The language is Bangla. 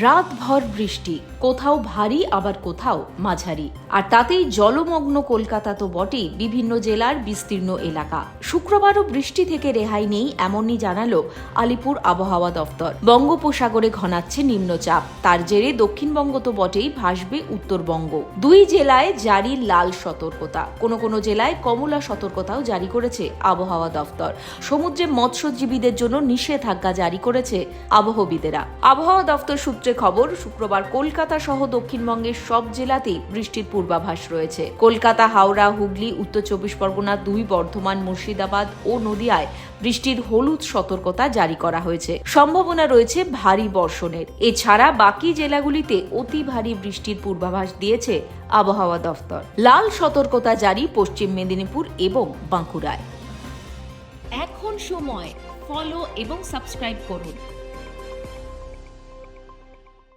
রাতভর বৃষ্টি, কোথাও ভারী, আবার কোথাও মাঝারি। আর তাতেই জলমগ্ন কলকাতা তো বটেই, বিভিন্ন জেলার বিস্তীর্ণ এলাকা। শুক্রবারও বৃষ্টি থেকে রেহাই নেই এমনই জানালো আলিপুর আবহাওয়া দফতর। বঙ্গোপসাগরে ঘনাচ্ছে নিম্নচাপ। তার জেরে দক্ষিণবঙ্গ তো বটেই ভাসবে উত্তরবঙ্গ। দুই জেলায় জারি লাল সতর্কতা। কোনো কোনো জেলায় কমলা সতর্কতাও জারি করেছে আবহাওয়া দফতর। সমুদ্রে মৎস্যজীবীদের জন্য নিষেধাজ্ঞা জারি করেছে আবহবিদেরা। আবহাওয়া দফতর খবর, শুক্রবার কলকাতা সহ দক্ষিণবঙ্গের সব জেলাতেই বৃষ্টির পূর্বাভাস রয়েছে। কলকাতা, হাওড়া, হুগলি, উত্তর চব্বিশ পরগনা, দুই বর্ধমান, মুর্শিদাবাদ ও নদিয়ায় বৃষ্টির হলুদ সতর্কতা জারি করা হয়েছে। সম্ভাবনা রয়েছে ভারী বর্ষণের। এছাড়া বাকি জেলাগুলিতে অতি ভারী বৃষ্টির পূর্বাভাস দিয়েছে আবহাওয়া দফতর। লাল সতর্কতা জারি পশ্চিম মেদিনীপুর এবং বাঁকুড়ায়। এখন সময়। ফলো এবং সাবস্ক্রাইব করুন।